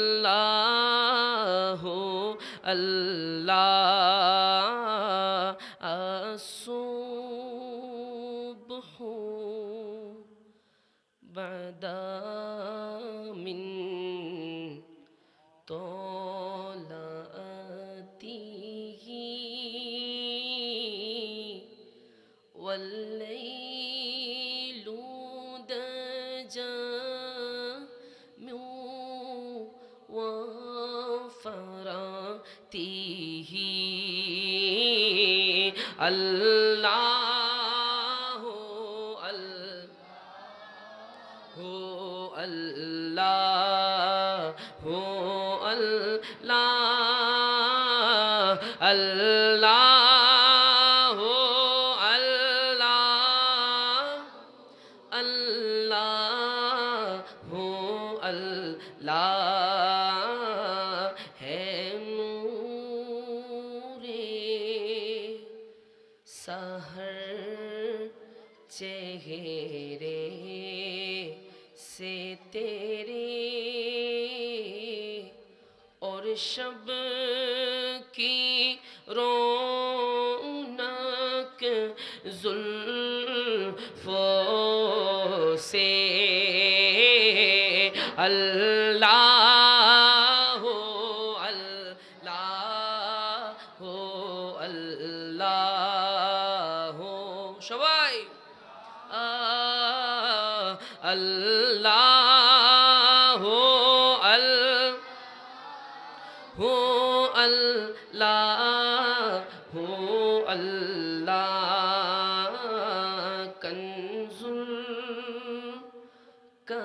الله الله الصبح بعد من طلعته والليل اللہ ہو اللہ ہو اللہ اللہ چہرے سے تیرے اور شب کی رونک ظلفوں سے اللہ আল্লাহ আল হু আল্লাহ হু আল্লাহ কনজুল কা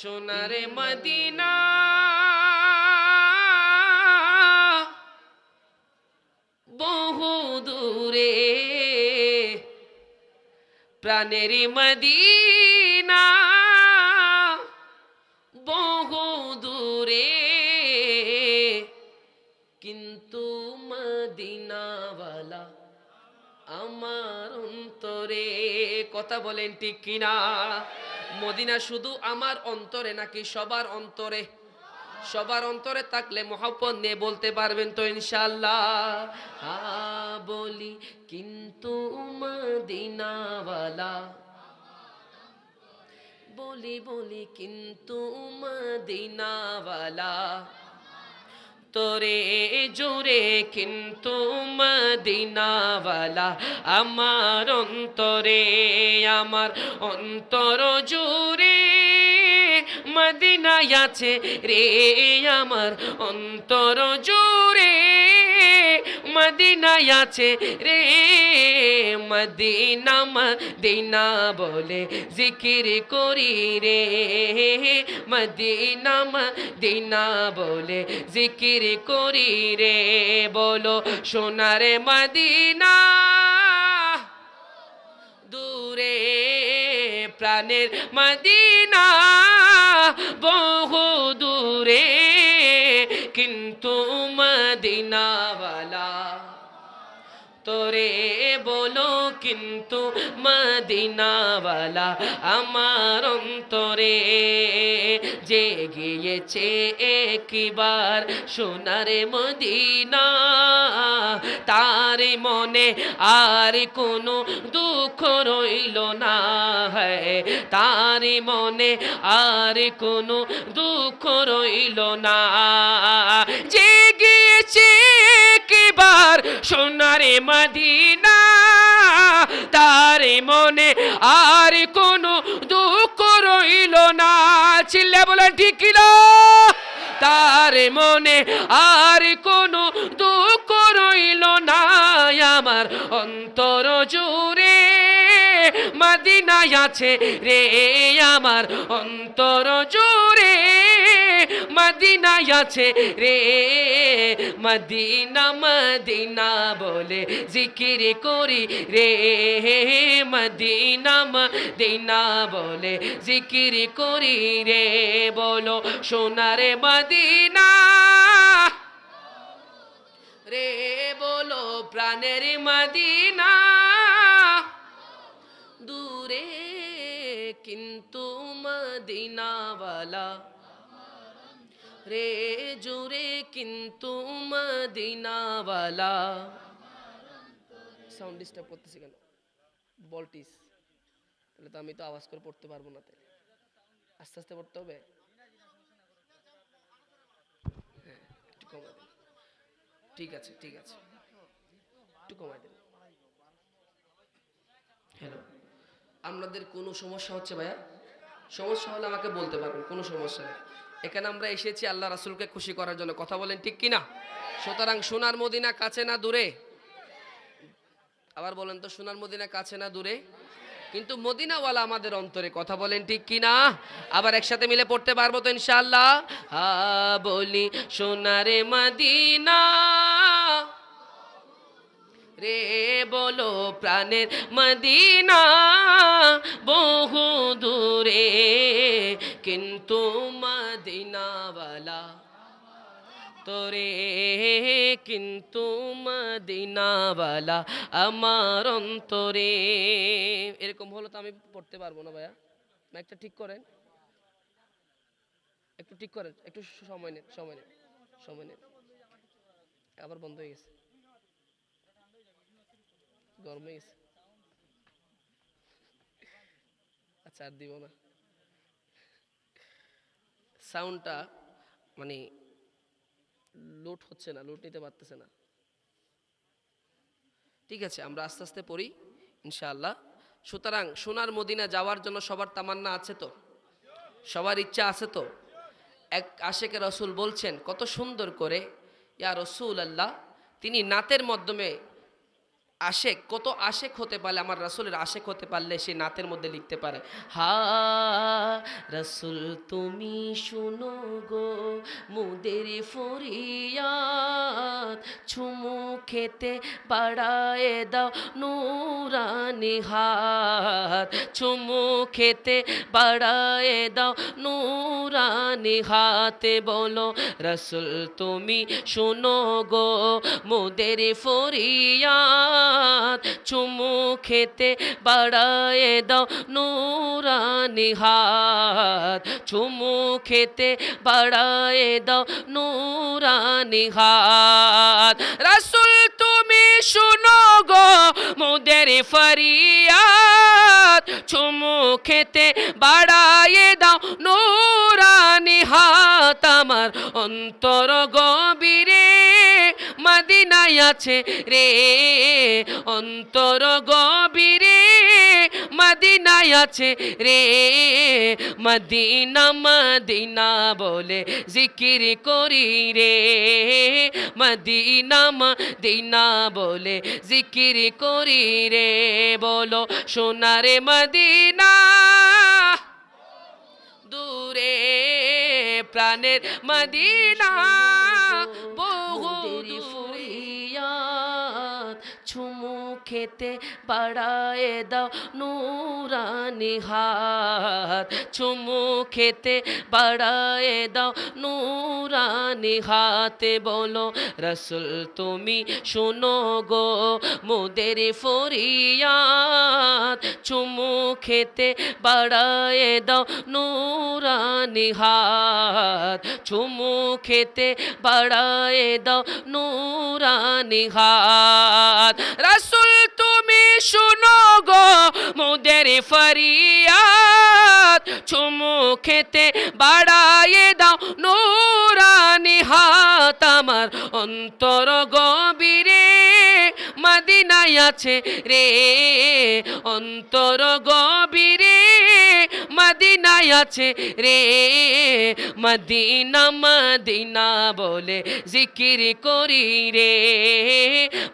সোনারে মদিনা। বহু দূরে প্রাণের মদিনা। বহু দূরে কিন্তু মদিনাওয়ালা আমার অন্তরে কথা বলেন ঠিক কিনা? মদিনা শুধু আমার অন্তরে নাকি সবার অন্তরে? সবার অন্তরে থাকলে মহাপন নিয়ে বলতে পারবেন তো ইনশাল্লাহ বলি, কিন্তু মদিনাওয়ালা। বলি বলি, কিন্তু মদিনাওয়ালা। তোরে জোরে কিন্তু মদিনাওয়ালা আমার অন্তরে, আমার অন্তর জোরে মদিনায় আছে রে, আমার অন্তর জুড়ে মদিনায় আছে রে, মদিনা মদিনা বলে জিকির করি রে। মদিনা মদিনা বলে জিকির করি রে। বলো সোনারে মদিনা, দূরে প্রাণের মদিনা, বহু দূরে, কিন্তু মদিনাওয়ালা তোরে বলো কিন্তু মদিনাওয়ালা আমার অন্তরে যে গিয়েছে একবার সোনারে মদিনা। তার মনে আর কোনো দুঃখ রইল না, হয়, তার মনে আর কোনো দুঃখ রইল না। সোনারে মদিনা, তার মনে আর কোনো দুঃখ রইল না। চিল্লে বলে ঠিকিল তার মনে আর কোনো দুঃখ রইল না। আমার অন্তর জুড়ে মদিনায় আছে রে, আমার অন্তর জুড়ে। মদিনায় আছে রে, মদিনা মদিনা বলে জিকির করি রে, মদিনা মদিনা বলে জিকির করি রে, বলো সোনারে মদিনা। রে, বলো প্রাণের মদিনা। দূরে কিন্তু মদিনাওয়ালা রে জুড়ে কিন্তু মদিনাওয়ালা সাউন্ড ডিস্টার্ব করতেছি কেন? বলটিস তাহলে তো আমি তো আওয়াজ করে পড়তে পারব না তাই আস্তে আস্তে পড়তে হবে? হ্যাঁ একটু কমা দেন। ঠিক আছে ঠিক আছে। একটু কমাই দেন। হ্যালো আপনাদের কোনো সমস্যা হচ্ছে ভাইয়া? সমস্যা হলে আমাকে বলতে পারবেন, কোনো সমস্যা নেই। এখানে আমরা এসেছি আল্লাহ রাসুলকে খুশি করার জন্য। কথা বলেন ঠিক কিনা? সুতরাং সোনার মদিনা কাছে না দূরে? আবার বলেন তো, সোনার মদিনা কাছে না দূরে? কিন্তু মদিনাওয়ালা আমাদের অন্তরে, কথা বলেন ঠিক কিনা? আবার একসাথে মিলে পড়তে পারব তো ইনশাল্লাহ হা, বলি সোনারে মদিনা। রে বলো প্রাণের মদিনা বহু দূরে। কিন্তু মদিনাওয়ালা। তোরে কিন্তু মদিনাওয়ালা আমার অন্তরে। এরকম হলো তো আমি পড়তে পারব না ভাইয়া। একটা ঠিক করেন। একটু ঠিক করেন, একটু সময় নেন সময় নেন সময় নেন। আবার বন্ধ হয়ে গেছে। গরম হয়ে গেছে। আচ্ছা আর দিব না। সাউন্ডটা মানে লোড হচ্ছে না লোড নিতে পারতেছে না। ঠিক আছে, আমরা আস্তে আস্তে পড়ি, ইনশাআল্লাহ। সুতরাং সোনার মদিনা যাওয়ার জন্য সবার তামান্না আছে তো? সবার ইচ্ছা আছে তো? এক আশেকে রসুল বলছেন, কত সুন্দর করে, ইয়া রসুল আল্লাহ তিনি নাতের মাধ্যমে আশেক, কত আশেক হতে পারলে, আমার রাসুলের আশেক হতে পারলে সে নাতের মধ্যে লিখতে পারে, হা, রসুল, তুমি শুনো গো, মুদের ফরিয়াদ ছুমু খেতে বাড়ায় দাও নুরানি হাত ছুমু খেতে বাড়ায় দাও নুরানি হাতে, বলো, রসুল, তুমি শুনো গো, মুদের ফরিয়াদ হাত চুমু খেতে বাড়ায় দাও নুরানি হাত। চুমু খেতে বাড়ায় দাও নুরানি হাত। রাসুল, তুমি শুনো গো মোদের ফরিয়াদ। চুমু খেতে বাড়ায় দাও নুরানি হাত। আমার অন্তর গভীরে মদিনায় আছে রে। অন্তর গভীরে মদিনায় আছে রে। মদিনা মদিনা বলে জিকির করি রে। মদিনা মদিনা বলে জিকির করি রে। বলো, সোনারে মদিনা, দূরে প্রাণের মদিনা। বহু ফুরিয়াত চুমু খেতে বাড়ায় দাও নুরানি হাত। চুমু খেতে বাড়ায় দাও নুরানি হাতে। বলো রসুল তুমি শোনো গো মোদের ফরিয়াদ। চুমু খেতে বাড়ায় দাও নুরানি হাত। চুমু খেতে বাড়ায় দাও নুরানি হাত। রাসুল, তুমি শুনো গো মোদের ফরিয়াদ। চুমু খেতে বাড়ায় দাও নুরানি হাত। আমার অন্তর গভীরে মদিনায় আছে রে। অন্তর গভীরে মদিনায় আছে রে। মদিনা মদিনা বলে জিকির করি রে।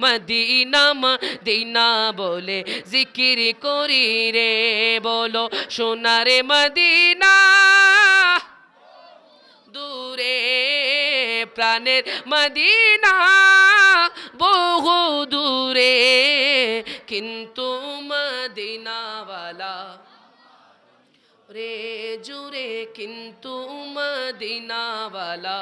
মদিনা মদিনা বলে জিকির করি রে। বলো, সোনারে মদিনা দূরে, প্রাণের মদিনা বহু দূরে কিন্তু মদিনাওয়ালা। রে জুরে কিন্তু মদিনাওয়ালা।